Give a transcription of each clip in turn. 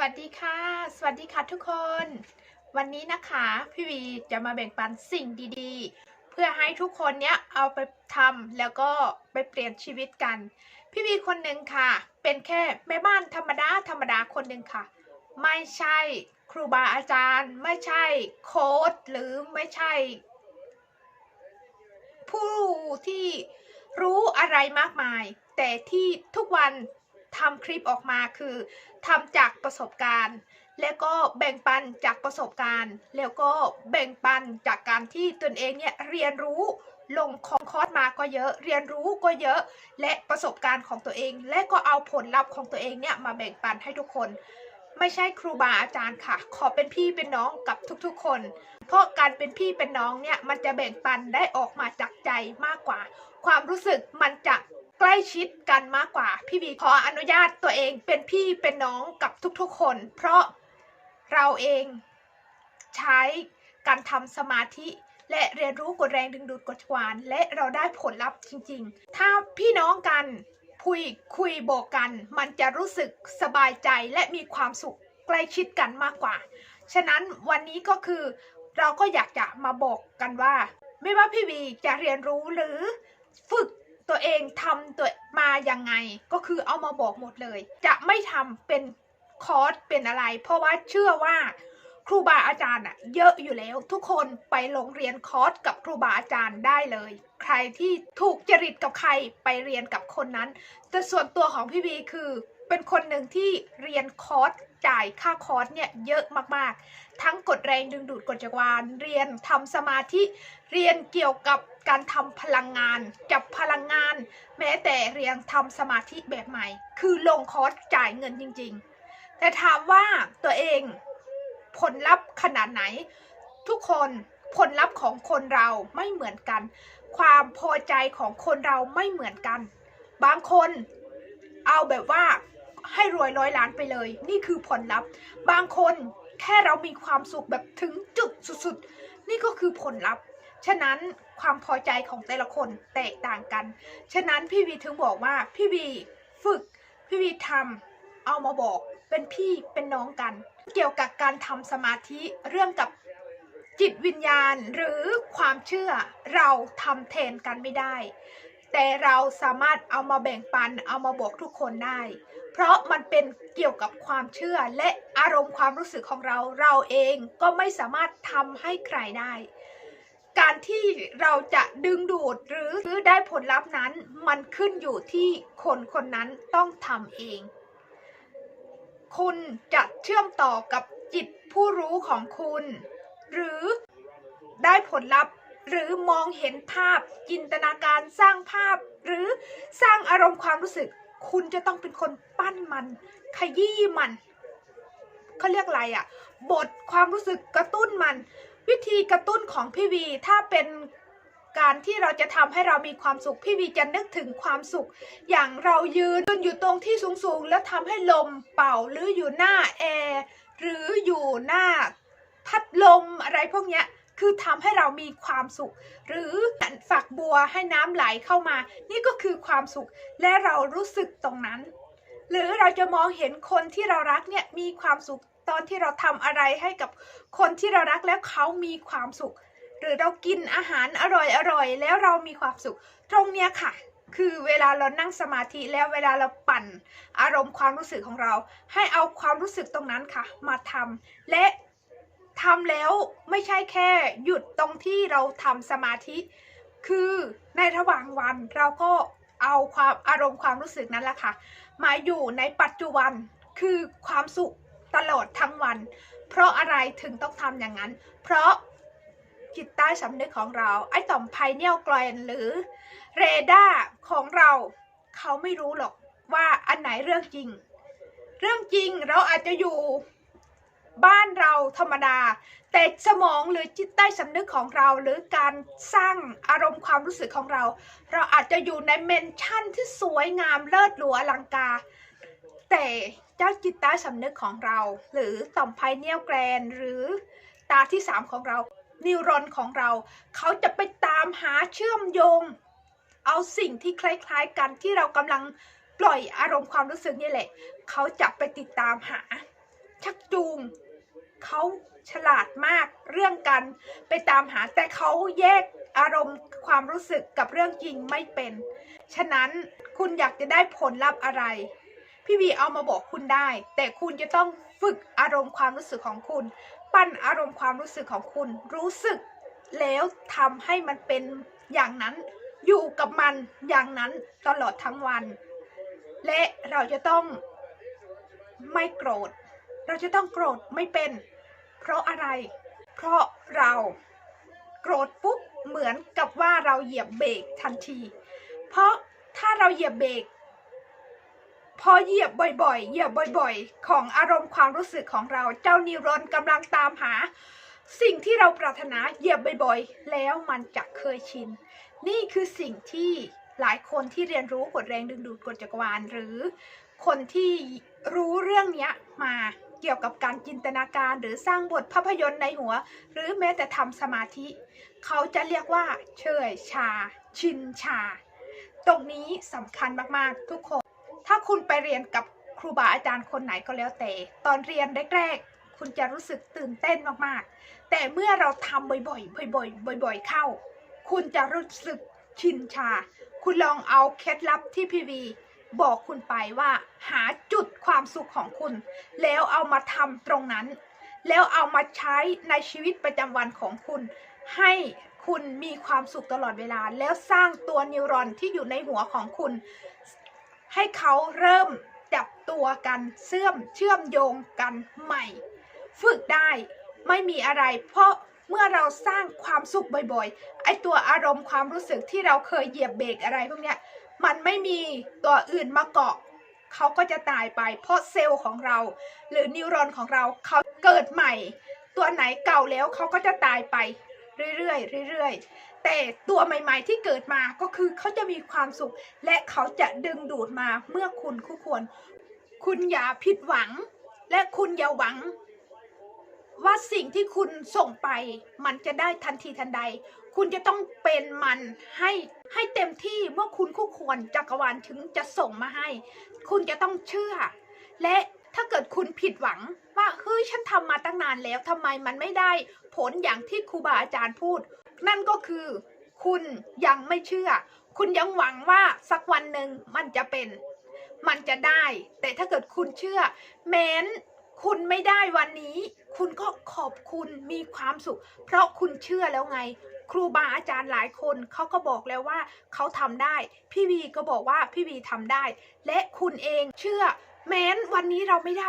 วัสดีค่ะ สวัสดีค่ะทุกคน วันนี้นะคะ พี่วีจะมาแบ่งปันสิ่งดีๆ เพื่อให้ทุกคนเนี้ยเอาไปทำแล้วก็ไปเปลี่ยนชีวิตกัน พี่วีคนหนึ่งค่ะ เป็นแค่แม่บ้านธรรมดาธรรมดาคนหนึ่งค่ะ ไม่ใช่ครูบาอาจารย์ ไม่ใช่โค้ดหรือไม่ใช่ ผู้ที่รู้อะไรมากมาย แต่ที่ทุกวัน ทำคลิปออกมาคือทำจากประสบการณ์ แล้วก็แบ่งปันจากประสบการณ์ แล้วก็แบ่งปันจากการที่ตนเองเนี่ยเรียนรู้ลงคองคอร์สมาก็เยอะเรียนรู้ก็เยอะ และประสบการณ์ของตัวเอง และก็เอาผลลัพธ์ของตัวเองเนี่ยมาแบ่งปันให้ทุกคน ไม่ใช่ครูบาอาจารย์ค่ะ ขอเป็นพี่เป็นน้องกับทุกๆคน เพราะการเป็นพี่เป็นน้องเนี่ยมันจะแบ่งปันได้ออกมาจากใจมากกว่า ความรู้สึกมันจะ ใกล้ชิดกันมากกว่า พี่บีขออนุญาตตัวเองเป็นพี่เป็นน้องกับทุกๆคน เพราะเราเองใช้การทำสมาธิ และเรียนรู้กฎแรงดึงดูดกฎวาน และเราได้ผลลัพธ์จริง ๆ ถ้าพี่น้องกันคุยคุยบอกกัน มันจะรู้สึกสบายใจและมีความสุขใกล้ชิดกันมากกว่า ฉะนั้นวันนี้ก็คือเราก็อยากจะมาบอกกันว่า ไม่ว่าพี่วีจะเรียนรู้หรือฝึก ตัวเองทำตัวมายังไง ก็คือเอามาบอกหมดเลย จะไม่ทำเป็นคอร์สเป็นอะไร เพราะว่าเชื่อว่าครูบาอาจารย์อะเยอะอยู่แล้ว ทุกคนไปโรงเรียนคอร์สกับครูบาอาจารย์ได้เลย ใครที่ถูกจริตกับใครไปเรียนกับคนนั้น แต่ส่วนตัวของพี่บีคือเป็นคนหนึ่งที่เรียนคอร์สจ่ายค่าคอร์สเนี่ยเยอะมากๆ ทั้งกดแรงดึงดูดกฎจักรวาลเรียนทำสมาธิ เรียนเกี่ยวกับการทำพลังงาน จับพลังงาน แม้แต่เรียนทำสมาธิแบบใหม่ คือลงคอร์สจ่ายเงินจริง ๆ แต่ถามว่าตัวเองผลลัพธ์ขนาดไหน ทุกคนผลลัพธ์ของคนเราไม่เหมือนกัน ความพอใจของคนเราไม่เหมือนกัน บางคนเอาแบบว่าให้รวยร้อยล้านไปเลย นี่คือผลลัพธ์ บางคนแค่เรามีความสุขแบบถึงจุดสุดๆ นี่ก็คือผลลัพธ์ ฉะนั้นความพอใจของแต่ละคนแตกต่างกัน ฉะนั้นพี่วีถึงบอกว่าพี่วีฝึก พี่วีทำเอามาบอก เป็นพี่เป็นน้องกัน เกี่ยวกับการทำสมาธิเรื่องกับจิตวิญญาณหรือความเชื่อเราทำแทนกันไม่ได้ แต่เราสามารถเอามาแบ่งปันเอามาบอกทุกคนได้ เพราะมันเป็นเกี่ยวกับความเชื่อและอารมณ์ความรู้สึกของเรา เราเองก็ไม่สามารถทำให้ใครได้ การที่เราจะดึงดูดหรือได้ผลลัพธ์นั้น มันขึ้นอยู่ที่คนคนนั้นต้องทำเอง คุณจะเชื่อมต่อกับจิตผู้รู้ของคุณ หรือได้ผลลัพธ์หรือมองเห็นภาพจินตนาการสร้างภาพ หรือสร้างอารมณ์ความรู้สึก คุณจะต้องเป็นคนปั้นมัน ขยี้มันเขาเรียกอะไรอะ่ะบทความรู้สึกกระตุ้นมัน วิธีกระตุ้นของพี่วีถ้าเป็นการที่เราจะทำให้เรามีความสุข พี่วีจะนึกถึงความสุข อย่างเรายืนอยู่ตรงที่สูงๆ แล้วทำให้ลมเป่าหรืออยู่หน้าแอร์หรืออยู่หน้าพัดลมอะไรพวกเนี้ยคือทำให้เรามีความสุข หรือฝักบัวให้น้ำไหลเข้ามา นี่ก็คือความสุขและเรารู้สึกตรงนั้น หรือเราจะมองเห็นคนที่เรารักเนี่ยมีความสุข ตอนที่เราทำอะไรให้กับคนที่เรารักแล้วเขามีความสุข หรือเรากินอาหารอร่อยๆแล้วเรามีความสุข ตรงเนี้ยค่ะ คือเวลาเรานั่งสมาธิแล้วเวลาเราปั่นอารมณ์ความรู้สึกของเรา ให้เอาความรู้สึกตรงนั้นค่ะ มาทำและทำแล้วไม่ใช่แค่หยุดตรงที่เราทำสมาธิ คือในระหว่างวันเราก็เอาความอารมณ์ความรู้สึกนั้นแหละค่ะ มาอยู่ในปัจจุบันคือความสุข ตลอดทั้งวัน เพราะอะไรถึงต้องทำอย่างนั้น เพราะจิตใต้สำนึกของเราไอ้ต่อมไพเนียลกลนหรือเรดาร์ของเราเขาไม่รู้หรอกว่าอันไหนเรื่องจริง เรื่องจริงเราอาจจะอยู่บ้านเราธรรมดา แต่สมองหรือจิตใต้สำนึกของเรา หรือการสร้างอารมณ์ความรู้สึกของเรา เราอาจจะอยู่ในเมนชั่นที่สวยงามเลิศหรูอลังการแต่ เจ้าจิตใต้สำนึกของเรา หรือต่อมไพเนียลแกรน หรือตาที่สามของเรา นิวรอนของเรา เขาจะไปตามหาเชื่อมโยง เอาสิ่งที่คล้ายๆกันที่เรากำลังปล่อยอารมณ์ความรู้สึกนี่แหละ เขาจะไปติดตามหา ชักจูง เขาฉลาดมากเรื่องกันไปตามหาแต่เขาแยกอารมณ์ความรู้สึกกับเรื่องจริงไม่เป็น ฉะนั้นคุณอยากจะได้ผลลัพธ์อะไร พี่วีเอามาบอกคุณได้ แต่คุณจะต้องฝึกอารมณ์ความรู้สึกของคุณ ปั้นอารมณ์ความรู้สึกของคุณ รู้สึก แล้วทำให้มันเป็นอย่างนั้น อยู่กับมันอย่างนั้นตลอดทั้งวัน และเราจะต้องไม่โกรธ เราจะต้องโกรธไม่เป็น เพราะอะไร เพราะเราโกรธปุ๊บเหมือนกับว่าเราเหยียบเบรกทันที เพราะถ้าเราเหยียบเบรก พอเหยียบบ่อยๆ เหยียบบ่อยๆ ของอารมณ์ความรู้สึกของเรา เจ้านิวรอนกำลังตามหา สิ่งที่เราปรารถนาเหยียบบ่อยๆ แล้วมันจะเคยชิน นี่คือสิ่งที่หลายคนที่เรียนรู้กฎแรงดึงดูดกฎจักรวาล หรือคนที่รู้เรื่องเนี้ยมาเกี่ยวกับการจินตนาการหรือสร้างบทภาพยนตร์ในหัว หรือแม้แต่ทำสมาธิ เขาจะเรียกว่า เชยชา ชินชา ตรงนี้สำคัญมากๆทุกคน ถ้าคุณไปเรียนกับครูบาอาจารย์คนไหนก็แล้วแต่ ตอนเรียนแรกๆ คุณจะรู้สึกตื่นเต้นมากๆ แต่เมื่อเราทำบ่อยๆ บ่อยๆ บ่อย ๆ เข้า คุณจะรู้สึกชินชา คุณลองเอาเคล็ดลับที่พีวีบอกคุณไปว่าหาจุดความสุขของคุณ แล้วเอามาทำตรงนั้น แล้วเอามาใช้ในชีวิตประจำวันของคุณ ให้คุณมีความสุขตลอดเวลา แล้วสร้างตัวนิวรอนที่อยู่ในหัวของคุณ ให้เขาเริ่มจับตัวกันเชื่อมเชื่อมโยงกันใหม่ ฝึกได้ไม่มีอะไร เพราะเมื่อเราสร้างความสุขบ่อยๆ ไอตัวอารมณ์ความรู้สึกที่เราเคยเหยียบเบรกอะไรพวกเนี้ยมันไม่มีตัวอื่นมาเกาะเขาก็จะตายไป เพราะเซลล์ของเรา หรือนิวรอนของเราเขาเกิดใหม่ ตัวไหนเก่าแล้วเขาก็จะตายไป เรื่อยๆเรื่อยๆ แต่ตัวใหม่ ๆ ที่เกิดมาก็คือเขาจะมีความสุข และเขาจะดึงดูดมาเมื่อคุณคู่ควร คุณอย่าผิดหวัง และคุณอย่าหวัง ว่าสิ่งที่คุณส่งไป มันจะได้ทันทีทันใด คุณจะต้องเป็นมันให้ให้เต็มที่เมื่อคุณคู่ควรจักรวาลถึงจะส่งมาให้ คุณจะต้องเชื่อ และ ถ้าเกิดคุณผิดหวังว่าเฮ้ยฉันทำมาตั้งนานแล้วทำไมมันไม่ได้ผลอย่างที่ครูบาอาจารย์พูด นั่นก็คือ คุณยังไม่เชื่อ คุณยังหวังว่าสักวันหนึ่งมันจะเป็น มันจะได้ แต่ถ้าเกิดคุณเชื่อ แม้นคุณไม่ได้วันนี้ คุณก็ขอบคุณมีความสุข เพราะคุณเชื่อแล้วไง ครูบาอาจารย์หลายคนเขาก็บอกแล้วว่าเขาทำได้ พี่วีก็บอกว่าพี่วีทำได้ และคุณเองเชื่อ แม้นวันนี้เราไม่ได้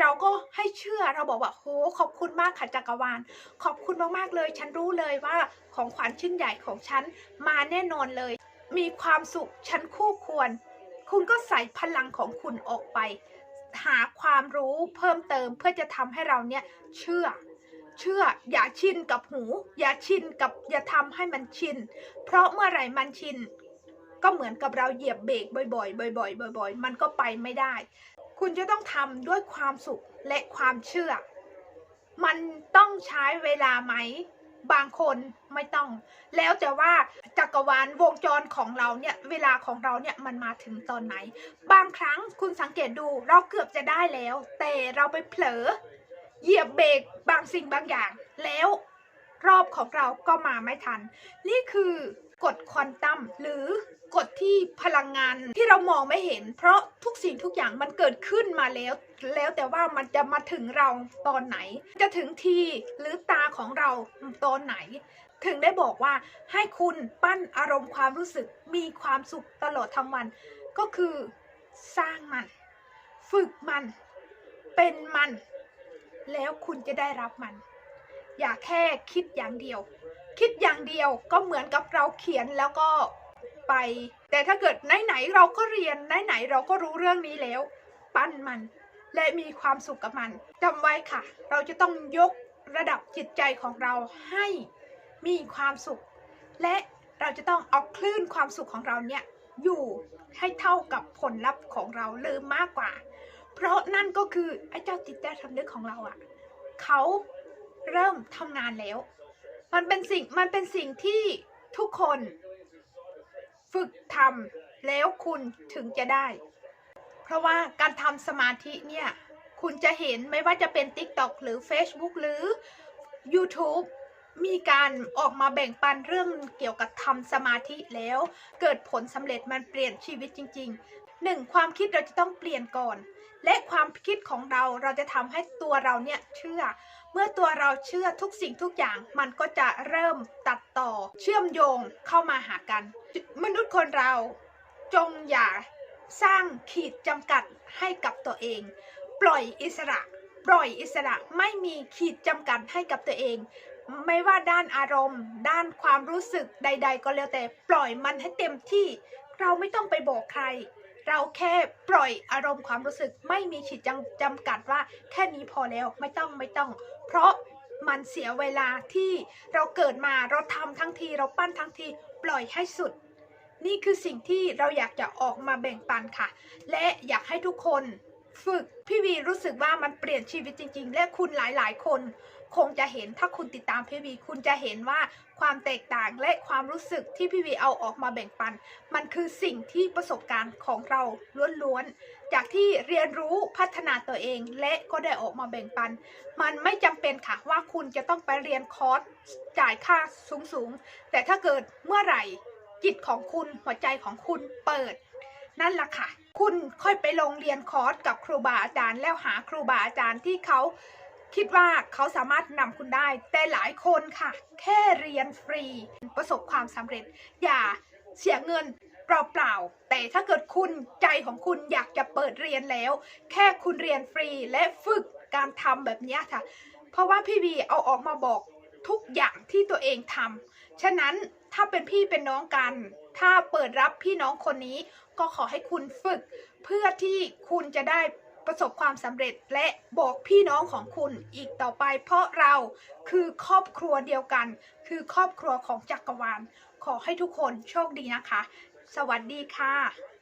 เราก็ให้เชื่อเราบอกว่าโหขอบคุณมากค่ะจักรวาล ขอบคุณมากๆเลย ฉันรู้เลยว่าของขวัญชิ้นใหญ่ของฉันมาแน่นอนเลย มีความสุขฉันคู่ควร คุณก็ใส่พลังของคุณออกไป หาความรู้เพิ่มเติมเพื่อจะทำให้เราเนี่ยเชื่อเชื่ออย่าชินกับหู อย่าชินกับอย่าทำให้มันชิน เพราะเมื่อไหร่มันชิน ก็เหมือนกับเราเหยียบเบรกบ่อยๆบ่อยๆบ่อยๆ มันก็ไปไม่ได้ คุณจะต้องทำด้วยความสุขและความเชื่อ มันต้องใช้เวลาไหม บางคนไม่ต้อง แล้วแต่ว่าจักรวาลวงจรของเราเนี่ยเวลาของเราเนี่ยมันมาถึงตอนไหน บางครั้งคุณสังเกตดูเราเกือบจะได้แล้ว แต่เราไปเผลอ เหยียบเบรกบางสิ่งบางอย่าง แล้วรอบของเราก็มาไม่ทัน นี่คือ กฎควอนตัมหรือกฎที่พลังงานที่เรามองไม่เห็น เพราะทุกสิ่งทุกอย่างมันเกิดขึ้นมาแล้ว แล้วแต่ว่ามันจะมาถึงเราตอนไหน จะถึงทีหรือตาของเราตอนไหน ถึงได้บอกว่าให้คุณปั้นอารมณ์ความรู้สึกมีความสุขตลอดทั้งวัน ก็คือสร้างมัน ฝึกมัน เป็นมัน แล้วคุณจะได้รับมัน อย่าแค่คิดอย่างเดียว คิดอย่างเดียวก็เหมือนกับเราเขียนแล้วก็ไป แต่ถ้าเกิดไหนๆเราก็เรียนไหนๆเราก็รู้เรื่องนี้แล้ว ปั้นมัน และมีความสุขกับมันจำไว้ค่ะ เราจะต้องยกระดับจิตใจของเราให้มีความสุข และเราจะต้องเอาคลื่นความสุขของเราเนี่ยอยู่ให้เท่ากับผลลัพธ์ของเราหรือมากกว่า เพราะนั่นก็คือไอ้เจ้าจิตใต้สำนึกของเราอะ่ะ เขาเริ่มทำงานแล้ว มันเป็นสิ่งมันเป็นสิ่งที่ทุกคนฝึกทำแล้วคุณถึงจะได้ เพราะว่าการทำสมาธิเนี่ยคุณคุณจะเห็นไม่ว่าจะเป็น TikTok หรือ Facebook หรือ YouTube มีการออกมาแบ่งปันเรื่องเกี่ยวกับทำสมาธิแล้ว เกิดผลสำเร็จมันเปลี่ยนชีวิตจริง หนึ่งความคิดเราจะต้องเปลี่ยนก่อน และความคิดของเราเราจะทำให้ตัวเราเนี่ยเชื่อ เมื่อตัวเราเชื่อทุกสิ่งทุกอย่างมันก็จะเริ่มตัดต่อเชื่อมโยงเข้ามาหากัน มนุษย์คนเราจงอย่าสร้างขีดจำกัดให้กับตัวเอง ปล่อยอิสระ ปล่อยอิสระไม่มีขีดจำกัดให้กับตัวเอง ไม่ว่าด้านอารมณ์ ด้านความรู้สึกใด ๆ ก็แล้วแต่ปล่อยมันให้เต็มที่ เราไม่ต้องไปบอกใคร เราแค่ปล่อยอารมณ์ความรู้สึกไม่มีขีดจำจำกัดว่าแค่นี้พอแล้วไม่ต้องไม่ต้อง เพราะมันเสียเวลาที่เราเกิดมาเราทำทั้งทีเราปั้นทั้งทีปล่อยให้สุด นี่คือสิ่งที่เราอยากจะออกมาแบ่งปันค่ะ และอยากให้ทุกคนฝึกพี่วีรู้สึกว่ามันเปลี่ยนชีวิตจริง ๆ และคุณหลายๆ คน คงจะเห็นถ้าคุณติดตามพี่วีคุณจะเห็นว่าความแตกต่างและความรู้สึกที่พี่วีเอาออกมาแบ่งปัน มันคือสิ่งที่ประสบการณ์ของเราล้วนๆ จากที่เรียนรู้พัฒนาตัวเอง และก็ได้ออกมาแบ่งปัน มันไม่จำเป็นค่ะว่าคุณจะต้องไปเรียนคอร์สจ่ายค่าสูงๆ แต่ถ้าเกิดเมื่อไหร่จิตของคุณหัวใจของคุณเปิด นั่นแหละค่ะ คุณค่อยไปลงเรียนคอร์สกับครูบาอาจารย์แล้วหาครูบาอาจารย์ที่เขา คิดว่าเขาสามารถนำคุณได้ แต่หลายคนค่ะ แค่เรียนฟรีประสบความสำเร็จ อย่าเสียเงินเปล่าๆ แต่ถ้าเกิดคุณใจของคุณอยากจะเปิดเรียนแล้ว แค่คุณเรียนฟรีและฝึกการทำแบบนี้ค่ะ เพราะว่าพี่วีเอาออกมาบอกทุกอย่างที่ตัวเองทำฉะนั้นถ้าเป็นพี่เป็นน้องกัน ถ้าเปิดรับพี่น้องคนนี้ก็ขอให้คุณฝึก เพื่อที่คุณจะได้ ประสบความสำเร็จและบอกพี่น้องของคุณอีกต่อไป เพราะเราคือครอบครัวเดียวกัน คือครอบครัวของจักรวาล ขอให้ทุกคนโชคดีนะคะ สวัสดีค่ะ